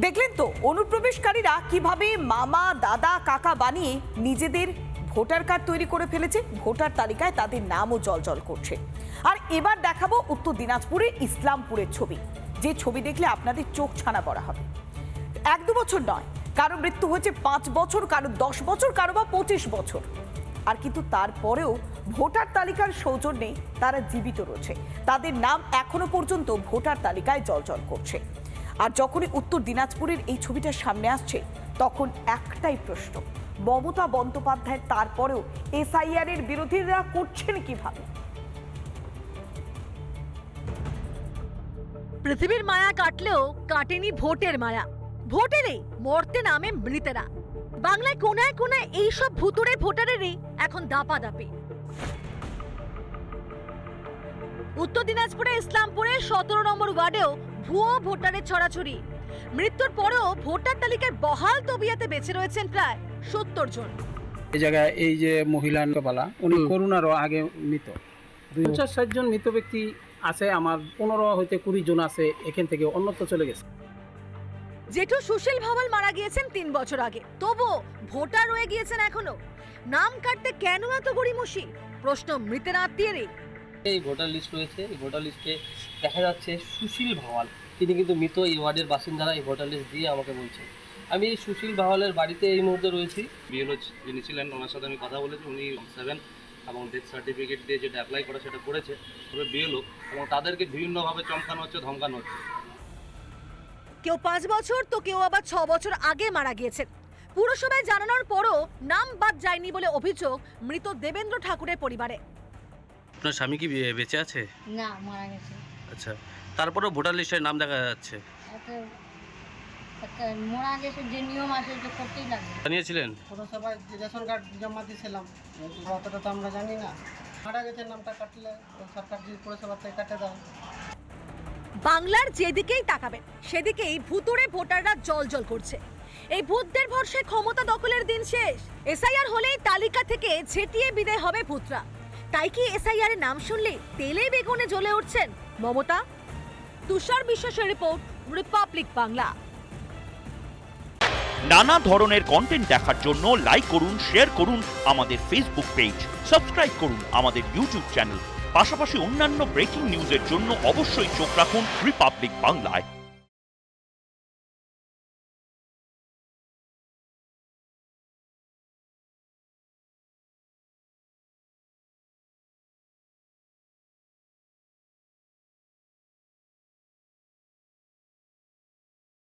দেখলেন তো, অনুপ্রবেশকারীরা কীভাবে মামা, দাদা, কাকা বানিয়ে নিজেদের ভোটার কার্ড তৈরি করে ফেলেছে, ভোটার তালিকায় তাদের নামও জলজল করছে। আর এবার দেখাবো উত্তর দিনাজপুরের ইসলামপুরের ছবি। যে ছবি দেখলে আপনাদের চোখ ছানা পড়া হবে। এক দু বছর নয়, কারও মৃত্যু হয়েছে পাঁচ বছর, কারও দশ বছর, কারও বা পঁচিশ বছর। আর কিন্তু তারপরেও ভোটার তালিকার সৌজন্যে তারা জীবিত রয়েছে। তাদের নাম এখনও পর্যন্ত ভোটার তালিকায় জলজল করছে। আর যখনই উত্তর দিনাজপুরের এই ছবিটা সামনে আসছে, তখন একটাই প্রশ্ন, মমতা বন্দ্যোপাধ্যায় তারপরেও এসআইআর এর বিরোধীরা করছেন কীভাবে? পৃথিবীর মায়া কাটলেও কাটেনি ভোটের মায়া। ভোটেরই মরতে নামে মৃতেরা। বাংলায় কোনায় কোনায় এইসব ভুতুরে ভোটারেরই এখন দাপা দাপি উত্তর দিনাজপুরে ইসলামপুরের সতেরো নম্বর ওয়ার্ডেও ভুয়ো ভোটারের ছড়াছড়ি। মৃত্যুর পরেও ভোটার তালিকায় বহাল তবিয়াতে বেঁচে রয়েছেন প্রায় সত্তর জন। এই জায়গায় এই যে মহিলা পালা উনি করোনারও আগে মৃত। পঞ্চাশ ষাট জন মৃত ব্যক্তি আছে আমার পনেরো হইতে কুড়ি জন আছে এখান থেকে অন্যত্র চলে গেছে। জেঠু সুশীল ভাওয়াল মারা গিয়েছেন তিন বছর আগে। তবুও ভোটার রয়ে গিয়েছেন এখনও। নাম কাটতে কেন এত গড়িমসি? প্রশ্ন মৃতের আত্মীয়েরই। এই ভোটার লিস্ট রয়েছে। এই ভোটার লিস্টে দেখা যাচ্ছে সুশীল ভাওয়াল। তিনি কিন্তু মৃত এই ওয়ার্ডের বাসিন্দারা এই ভোটার লিস্ট দিয়ে আমাকে বলছেন। আমি এই সুশীল ভাওয়ালের বাড়িতে এই মুহূর্তে রয়েছি। বিএলও যিনি ছিলেন ওনার সাথে আমি কথা বলেছি। উনি সেভেন এবং ডেথ সার্টিফিকেট দিয়ে যেটা অ্যাপ্লাই করা সেটা করেছে। তবে বিএলও এবং তাদেরকে বিভিন্নভাবে চমকানো হচ্ছে ধমকানো হচ্ছে। কেউ পাঁচ বছর তো কেউ আবার ছ বছর আগে মারা গিয়েছেন। পুরসভায় জানানোর পরও নাম বাদ যায়নি বলে অভিযোগ মৃত দেবেন্দ্র ঠাকুরের পরিবারে। আপনার স্বামী কি বেঁচে আছে? না মারা গেছে। আচ্ছা তারপরেও ভোটার লিস্টের নাম দেখা যাচ্ছে? গেছে যে নিয়ম আছে যে করতেই লাগবে জানিয়েছিলেন? পুরসভায় রেশন কার্ড জমা দিয়েছিলাম অতটা তো আমরা জানি না। মারা গেছে নামটা কাটলে সরকার যদি পুরসভা থেকে কাটে বাংলার যেদিকেই তাকাবেন সেদিকেই ভুতুরে ভোটাররা জল জল করছে। এই ভূতদের ভরসে ক্ষমতা দখলের দিন শেষ। এসআইআর হলেই তালিকা থেকে ঝেঁটিয়ে বিদায় হবে ভূতরা। তাই কি এসআইআর এর নাম শুনলে তেলে বেগুনে জ্বলে উঠছেন? মমতা? তুষার বিশ্বাসের রিপোর্ট, রিপাবলিক বাংলা। নানা ধরনের কন্টেন্ট দেখার জন্য লাইক করুন শেয়ার করুন আমাদের ফেসবুক পেজ সাবস্ক্রাইব করুন আমাদের ইউটিউব চ্যানেল পাশাপাশি অন্যান্য ব্রেকিং নিউজের জন্য অবশ্যই চোখ রাখুন রিপাবলিক বাংলায়